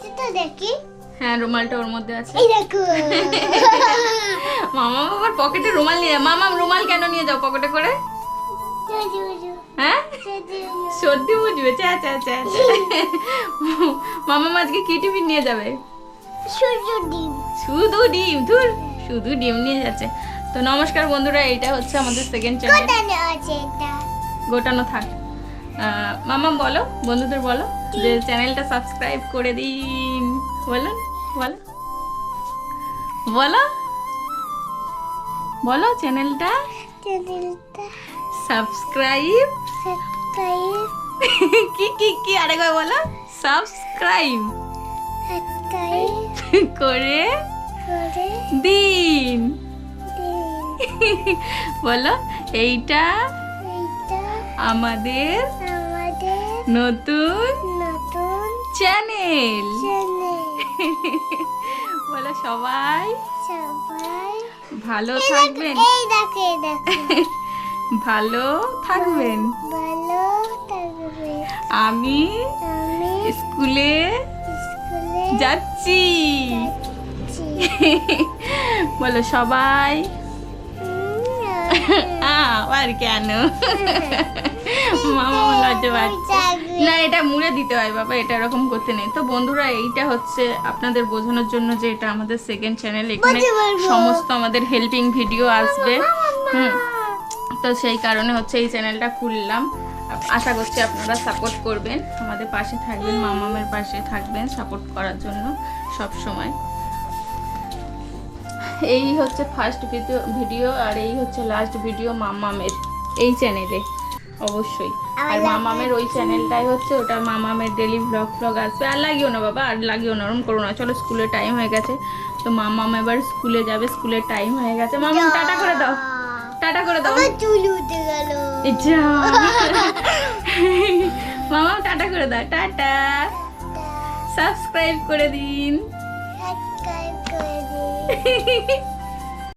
আছে তো দেখি। হ্যাঁ রুমালটা ওর মধ্যে আছে। এই দেখো। মামা আবার পকেটে রুমাল নিয়ে। মামা রুমাল কেন নিয়ে যাও পকেটে করে? হ্যাঁ? সর্দি বুঝবে। চা চা চা। মামা আজকে কি টিফিন নিয়ে যাবে? সূর্য ডিম। শুধু ডিম? ধুর শুধু ডিম নিয়ে যাচ্ছে। তো নমস্কার বন্ধুরা এটা হচ্ছে আমাদের সেকেন্ড চ্যানেল কোথায় আছে এটা। গোটানো থাক। মামা বলো বন্ধুদের বলো যে চ্যানেলটা সাবস্ক্রাইব করে দিন। বলো বলো। বলো। বলো চ্যানেলটা। চ্যানেলটা। সাবস্ক্রাইব সাবস্ক্রাইব কি কি কি আরেকবার বলো। সাবস্ক্রাইব করে দিন। বলো এইটা আমাদের নতুন নতুন চ্যানেল। বলো সবাই। সবাই। ভালো থাকবেন। ভালো থাকবেন। আমি স্কুলে স্কুলে যাচ্ছি। বলো সবাই। আবার কেন? মামা লজ্জা পাচ্ছে না এটা মুড়ে দিতে হয় বাবা এটা এরকম করতে নেই। তো বন্ধুরা এইটা হচ্ছে আপনাদের বোঝানোর জন্য যে এটা আমাদের সেকেন্ড চ্যানেল এখানে সমস্ত আমাদের হেল্পিং ভিডিও আসবে। হুম। তো সেই কারণে হচ্ছে এই চ্যানেলটা খুললাম। আশা করছি আপনারা সাপোর্ট করবেন আমাদের পাশে থাকবেন মামামের পাশে থাকবেন সাপোর্ট করার জন্য সব সময় এই হচ্ছে ফার্স্ট ভিডিও ভিডিও আর এই হচ্ছে লাস্ট ভিডিও মামামের এই চ্যানেলে অবশ্যই। আর মামামের ওই চ্যানেলটাই হচ্ছে ওটা মামামের ডেলি ব্লগ ফ্লগ আসবে। আর লাগিও না বাবা আর লাগিও না ওরম করো না। চলো স্কুলের টাইম হয়ে গেছে। তো মামাম এবার স্কুলে যাবে স্কুলের টাইম হয়ে গেছে। মামাম টাটা করে দাও। টাটা করে দাও। চুল উঠে গেল। মামাম টাটা করে দাও। টাটা। সাবস্ক্রাইব করে দিন। সাবস্ক্রাইব করে দিন।